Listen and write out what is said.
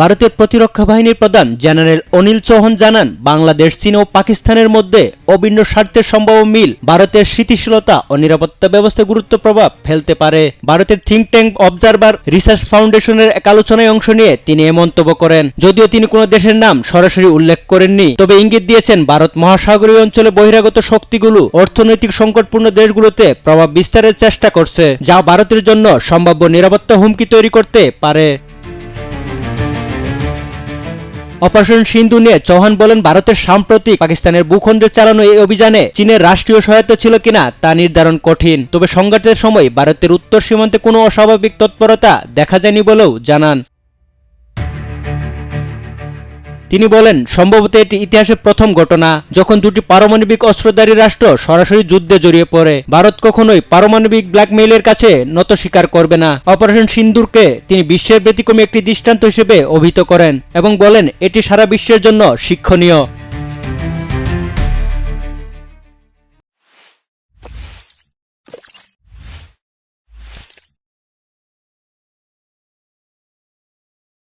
ভারতের প্রতিরক্ষা বাহিনীর প্রধান জেনারেল অনিল চৌহান জানান, বাংলাদেশ, চীন ও পাকিস্তানের মধ্যে অভিন্ন স্বার্থের সম্ভাব্য মিল ভারতের স্থিতিশীলতা ও নিরাপত্তা ব্যবস্থা গুরুত্ব প্রভাব ফেলতে পারে। ভারতের থিঙ্ক ট্যাঙ্ক অবজারভার রিসার্চ ফাউন্ডেশনের এক আলোচনায় অংশ নিয়ে তিনি এ মন্তব্য করেন। যদিও তিনি কোনো দেশের নাম সরাসরি উল্লেখ করেননি, তবে ইঙ্গিত দিয়েছেন ভারত মহাসাগরীয় অঞ্চলে বহিরাগত শক্তিগুলো অর্থনৈতিক সংকটপূর্ণ দেশগুলোতে প্রভাব বিস্তারের চেষ্টা করছে, যা ভারতের জন্য সম্ভাব্য নিরাপত্তা হুমকি তৈরি করতে পারে। অপারেশন সিন্ধু নিয়ে চৌহান বলেন, ভারতের সাম্প্রতিক পাকিস্তানের ভূখণ্ডে চালানো এই অভিযানে চীনের রাষ্ট্রীয় সহায়তা ছিল কিনা তা নির্ধারণ কঠিন। তবে সংঘাতের সময় ভারতের উত্তর সীমান্তে কোনো অস্বাভাবিক তৎপরতা দেখা যায়নি বলেও জানান। তিনি বলেন, সম্ভবত এটি ইতিহাসের প্রথম ঘটনা যখন দুটি পারমাণবিক অস্ত্রধারী রাষ্ট্র সরাসরি যুদ্ধে জড়িয়ে পড়ে। ভারত কখনোই পারমাণবিক ব্ল্যাকমেইলের কাছে নত স্বীকার করবে না। অপারেশন সিন্দুরকে তিনি বিশ্বের ব্যতিক্রমী একটি দৃষ্টান্ত হিসেবে অভিহিত করেন এবং বলেন, এটি সারা বিশ্বের জন্য শিক্ষণীয়।